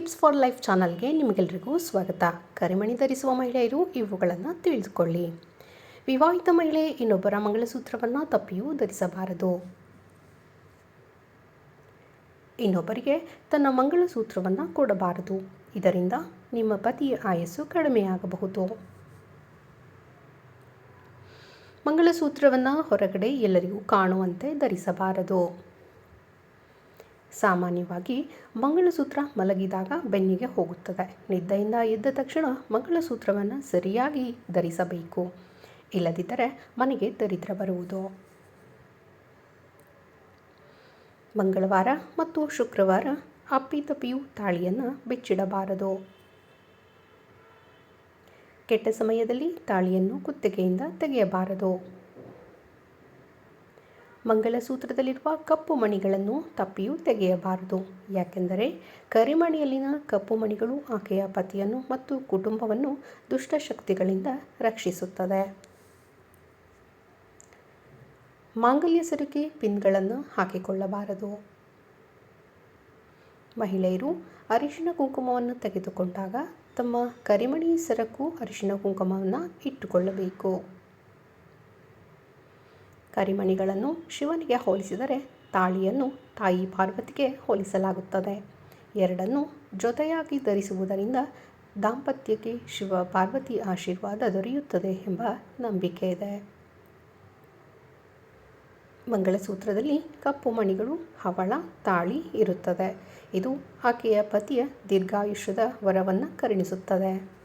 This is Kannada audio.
ಟಿಪ್ಸ್ ಫಾರ್ ಲೈಫ್ ಚಾನಲ್ಗೆ ನಿಮಗೆಲ್ಲರಿಗೂ ಸ್ವಾಗತ. ಕರಿಮಣಿ ಧರಿಸುವ ಮಹಿಳೆಯರು ಇವುಗಳನ್ನು ತಿಳಿದುಕೊಳ್ಳಿ. ವಿವಾಹಿತ ಮಹಿಳೆ ಇನ್ನೊಬ್ಬರ ಮಂಗಲಸೂತ್ರವನ್ನು ತಪ್ಪಿಯೂ ಧರಿಸಬಾರದು. ಇನ್ನೊಬ್ಬರಿಗೆ ತನ್ನ ಮಂಗಳಸೂತ್ರವನ್ನು ಕೊಡಬಾರದು. ಇದರಿಂದ ನಿಮ್ಮ ಪತಿಯ ಆಯಸ್ಸು ಕಡಿಮೆಯಾಗಬಹುದು. ಮಂಗಳಸೂತ್ರವನ್ನು ಹೊರಗಡೆ ಎಲ್ಲರಿಗೂ ಕಾಣುವಂತೆ ಧರಿಸಬಾರದು. ಸಾಮಾನ್ಯವಾಗಿ ಮಂಗಳಸೂತ್ರ ಮಲಗಿದಾಗ ಬೆನ್ನಿಗೆ ಹೋಗುತ್ತದೆ. ನಿದ್ದೆಯಿಂದ ಎದ್ದ ತಕ್ಷಣ ಮಂಗಳಸೂತ್ರವನ್ನು ಸರಿಯಾಗಿ ಧರಿಸಬೇಕು. ಇಲ್ಲದಿದ್ದರೆ ಮನೆಗೆ ದರಿದ್ರ ಬರುವುದು. ಮಂಗಳವಾರ ಮತ್ತು ಶುಕ್ರವಾರ ಅಪ್ಪಿತಪ್ಪಿಯು ತಾಳಿಯನ್ನು ಬಿಚ್ಚಿಡಬಾರದು. ಕೆಟ್ಟ ಸಮಯದಲ್ಲಿ ತಾಳಿಯನ್ನು ಕುತ್ತಿಗೆಯಿಂದ ತೆಗೆಯಬಾರದು. ಮಂಗಲಸೂತ್ರದಲ್ಲಿರುವ ಕಪ್ಪು ಮಣಿಗಳನ್ನು ತಪ್ಪಿಯೂ ತೆಗೆಯಬಾರದು. ಯಾಕೆಂದರೆ ಕರಿಮಣಿಯಲ್ಲಿನ ಕಪ್ಪು ಮಣಿಗಳು ಆಕೆಯ ಪತಿಯನ್ನು ಮತ್ತು ಕುಟುಂಬವನ್ನು ದುಷ್ಟಶಕ್ತಿಗಳಿಂದ ರಕ್ಷಿಸುತ್ತದೆ. ಮಾಂಗಲ್ಯ ಸರಿಕೆ ಪಿನ್ಗಳನ್ನು ಹಾಕಿಕೊಳ್ಳಬಾರದು. ಮಹಿಳೆಯರು ಅರಿಶಿನ ಕುಂಕುಮವನ್ನು ತೆಗೆದುಕೊಂಡಾಗ ತಮ್ಮ ಕರಿಮಣಿ ಸರಕು ಅರಿಶಿನ ಕುಂಕುಮವನ್ನು ಇಟ್ಟುಕೊಳ್ಳಬೇಕು. ಕರಿಮಣಿಗಳನ್ನು ಶಿವನಿಗೆ ಹೋಲಿಸಿದರೆ ತಾಳಿಯನ್ನು ತಾಯಿ ಪಾರ್ವತಿಗೆ ಹೋಲಿಸಲಾಗುತ್ತದೆ. ಎರಡನ್ನು ಜೊತೆಯಾಗಿ ಧರಿಸುವುದರಿಂದ ದಾಂಪತ್ಯಕ್ಕೆ ಶಿವ ಪಾರ್ವತಿ ಆಶೀರ್ವಾದ ದೊರೆಯುತ್ತದೆ ಎಂಬ ನಂಬಿಕೆ ಇದೆ. ಮಂಗಳಸೂತ್ರದಲ್ಲಿ ಕಪ್ಪು ಮಣಿಗಳು, ಹವಳ, ತಾಳಿ ಇರುತ್ತದೆ. ಇದು ಆಕೆಯ ಪತಿಯ ದೀರ್ಘಾಯುಷ್ಯದ ವರವನ್ನು ಕರುಣಿಸುತ್ತದೆ.